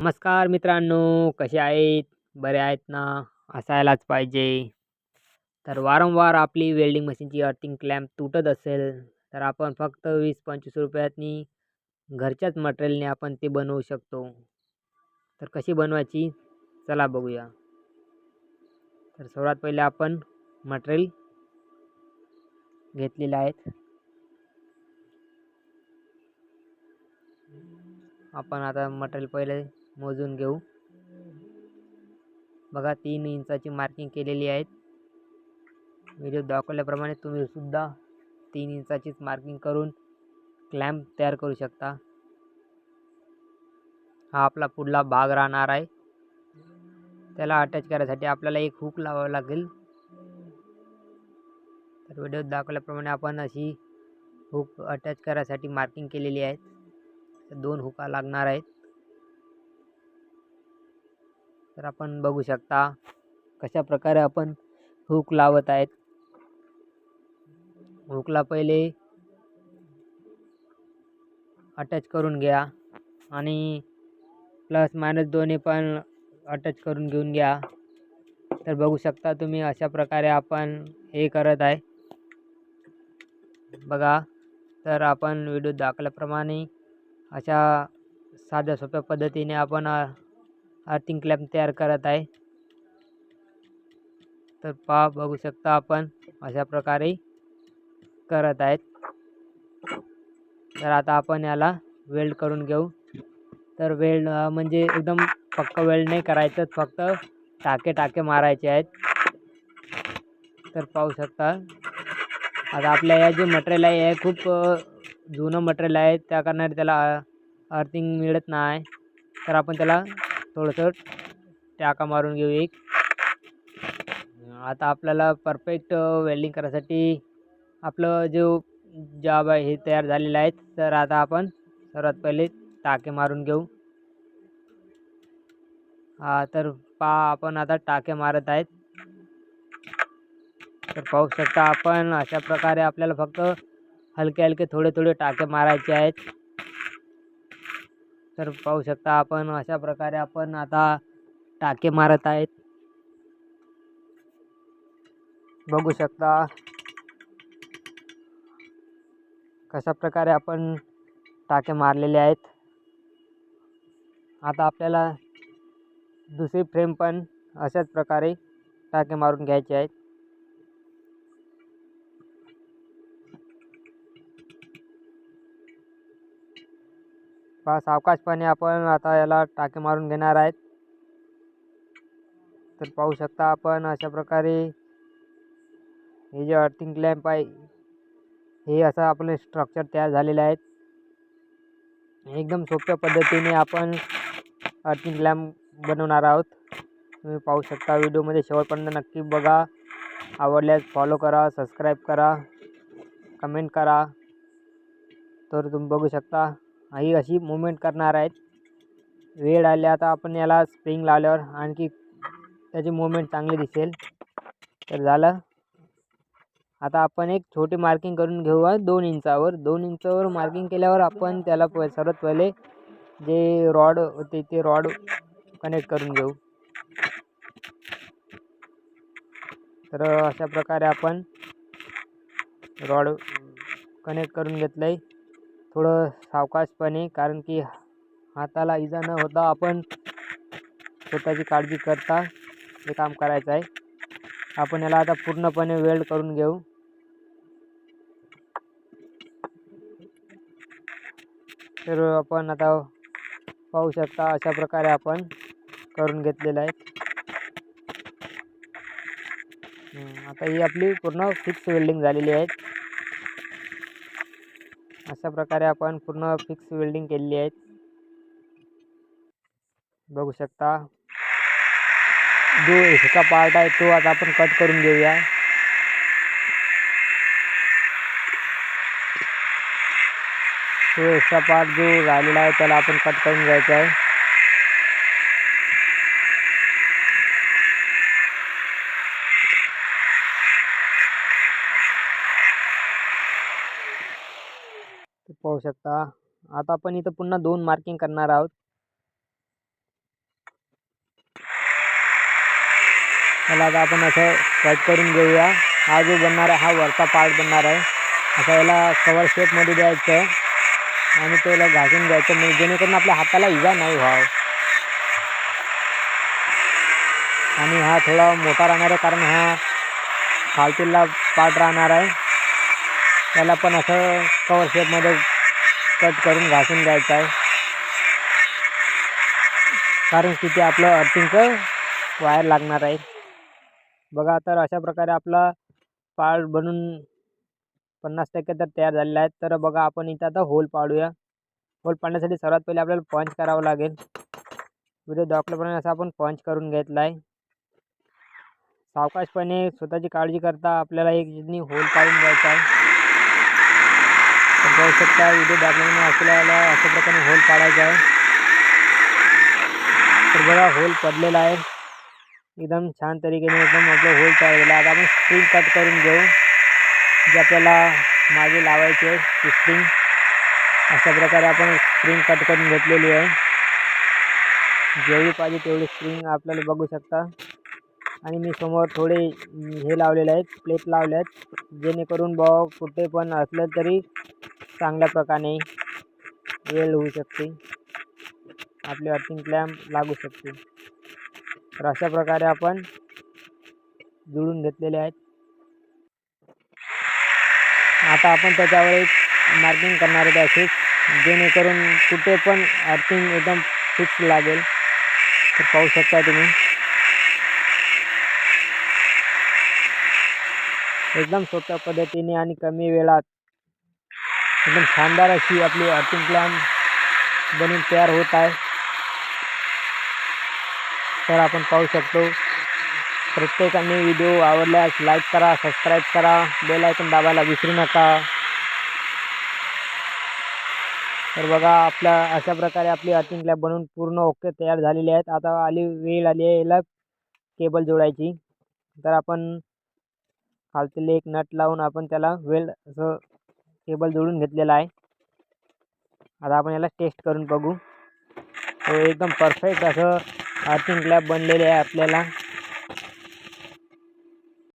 नमस्कार मित्रांनो कसे आहेत? बरे आहेत ना? असायलाच पाहिजे. तर वारंवार आपली वेल्डिंग मशीनची अर्थिंग क्लॅम्प तुटत असेल तर आपण फक्त वीस पंचवीस रुपयातनी घरच्याच मटेरियलने आपण ते बनवू शकतो. तर कशी बनवायची? चला बघूया. तर सर्वात पहिले आपण मटेरियल घेतलेले आहेत आपण आता मटेरियल पहिले मोजून घेऊ. बघा तीन इंचाची मार्किंग केलेली आहेत. व्हिडिओ दाखवल्याप्रमाणे तुम्ही सुद्धा तीन इंचाचीच मार्किंग करून क्लॅम्प तयार करू शकता. हा आपला पुढला भाग राहणार आहे. त्याला अटॅच करायसाठी आपल्याला एक हुक लावावं लागेल. तर व्हिडिओ दाखवल्याप्रमाणे आपण अशी हुक अटॅच करायसाठी मार्किंग केलेली आहेत. दोन हुका लागणार आहेत. तर आपण बघू शकता कशा प्रकारे आपण हुक लावत आहेत. हुकला पहिले अटॅच करून घ्या आणि प्लस मायनस दोन्ही पण अटॅच करून घेऊन घ्या. तर बघू शकता तुम्ही अशा प्रकारे आपण हे करत आहे. बघा तर आपण व्हिडिओ दाखल्याप्रमाणे अशा साध्या सोप्या पद्धतीने आपण अर्थिंग क्लॅम्प तयार करत आहे. तर पहा बघू शकता आपण अशा प्रकारे करत आहेत. तर आता आपण याला वेल्ड करून घेऊ. तर वेल्ड म्हणजे एकदम पक्क वेल्ड नाही करायचं फक्त टाके टाके मारायचे आहेत. तर पाहू शकता आता आपल्या या जे मटेरियल आहे हे खूप जुनं मटेरियल आहे. त्या कारणाने त्याला अर्थिंग मिळत नाही. तर आपण त्याला थोडंसं टाका मारून घेऊ एक. आता आपल्याला परफेक्ट वेल्डिंग करायसाठी आपलं जो जॉब आहे हे तयार झालेलं आहे. तर आता आपण सर्वात पहिले टाके मारून घेऊ. हा तर पा आपण आता टाके मारत आहेत. तर पाहू शकता आपण अशा प्रकारे आपल्याला फक्त हलके हलके थोडे थोडे टाके मारायचे आहेत. तर पाहू शकता आपण अशा प्रकारे आपण आता टाके मारत आहेत. बघू शकता. कशा प्रकारे आपण टाके मारलेले आहेत. आता आपल्याला दुसरी फ्रेम पण अशाच प्रकारे टाके मारून घ्यायचे आहेत. पहा सावकाशपणे आपण आता याला टाके मारून घेणार आहेत. तर पाहू शकता आपण अशा प्रकारे हे जे अर्थिंग क्लॅम्प आहे हे असं आपले स्ट्रक्चर तयार झालेले आहेत एकदम सोप्या पद्धतीने आपण अर्थिंग क्लॅम्प बनवणार आहोत. तुम्ही पाहू शकता व्हिडिओमध्ये शेवटपर्यंत नक्की बघा. आवडल्यास फॉलो करा सबस्क्राईब करा कमेंट करा. तर तुम्ही बघू शकता. ही अशी मुवमेंट करणार आहेत. वेळ आले आता आपण याला स्प्रिंग लावल्यावर आणखी त्याची मुवमेंट चांगली दिसेल. तर झालं. आता आपण एक छोटी मार्किंग करून घेऊ दोन इंचावर. दोन इंचावर मार्किंग केल्यावर आपण त्याला प सर्वात पहिले जे रॉड होते ते रॉड कनेक्ट करून घेऊ. तर अशा प्रकारे आपण रॉड कनेक्ट करून घेतलं आहे थोडं सावकाशपणे कारण की हाताला इजा न होता आपण स्वतःची काळजी करता हे काम करायचं आहे. आपण याला आता पूर्णपणे वेल्ड करून घेऊ. तर आपण आता पाहू शकता अशा प्रकारे आपण करून घेतलेलं आहे. आता ही आपली पूर्ण फिक्स वेल्डिंग झालेली आहे. अशा प्रकारे आपण पूर्ण फिक्स वेल्डिंग केलेली आहे. बघू शकता. जो ह्याचा पार्ट आहे तो आता आपण कट करून घेऊया. तो एक्स्ट्रा पार्ट जो राहिलेला आहे त्याला आपण कट करून घ्यायचा आहे. पाहू शकता. आता आपण इथं पुन्हा दोन मार्किंग करणार आहोत. त्याला आता आपण असं कट करून घेऊया. हा जो बनणार आहे हा वरचा पार्ट बनणार आहे. असं याला कवर शेपमध्ये द्यायचं आहे आणि त्याला घासून द्यायचं म्हणजे जेणेकरून आपल्या हाताला इजा नाही व्हावं. आणि हा थोडा मोठा राहणार आहे कारण हा खालतीला पार्ट राहणार आहे. त्याला पण असं कवर शेपमध्ये कट करून घासून द्यायचं आहे. कारण तिथे आपलं अर्थिंगचं वायर लागणार आहे. बघा तर अशा प्रकारे आपला पार्ट बनून पन्नास टक्के तर तयार झालेला आहे. तर बघा आपण इथं आता होल पाडूया. होल पाडण्यासाठी सर्वात पहिले आपल्याला पंच करावं लागेल. व्हिडिओ दाखल्याप्रमाणे असं आपण पंच करून घेतला आहे. सावकाशपणे स्वतःची काळजी करता आपल्याला एक जिनी होल पाडून घ्यायचा आहे. तर पाहू शकता व्हिडिओ दाखवल्याने आपल्याला अशा प्रकारे होल पाडायचा आहे. तर बघा होल पडलेला आहे. एकदम छान तरीकेने एकदम आपलं होल तयार आता आपण स्प्रिंग कट करून घेऊ. जे आपल्याला मागे लावायची आहे ती स्प्रिंग अशा प्रकारे आपण स्प्रिंग कट करून घेतलेली आहे. जेवढी पाहिजे तेवढी स्प्रिंग आपल्याला बघू शकता. आणि मी समोर थोडे हे लावलेले आहेत प्लेट लावले आहेत. जेणेकरून बॉ कुठे पण असलं तरी चांगल्या प्रकारे वेळ होऊ शकते. आपली अर्थिंग क्लॅम्प लागू शकते. तर अशा प्रकारे आपण जुळून घेतलेले आहेत. आता आपण त्याच्यावर एक मार्किंग करणार आहे असेच जेणेकरून कुठे पण अर्थिंग एकदम फिक्स लागेल. तर पाहू शकता तुम्ही. एकदम सोप्या पद्धतीने आणि कमी वेळात. एकदम शानदार अशी आपली अर्थिंग प्लॅन बनून तयार होत आहे. तर आपण पाहू शकतो प्रत्येकाने व्हिडिओ आवडल्यास लाईक करा सबस्क्राईब करा बेल आयकन दाबायला विसरू नका. तर बघा आपल्या अशा प्रकारे आपली अर्थिंग क्लॅब बनवून पूर्ण ओके तयार झालेली आहेत. आता आली वेळ आली आहे याला केबल जोडायची. तर आपण खालतील एक नट लावून आपण त्याला वेल्ड असं केबल जोडून घेतलेला आहे. आता आपण याला टेस्ट करून बघू. तो एकदम परफेक्ट असं अर्थिंग क्लॅब बनलेले आहे आपल्याला.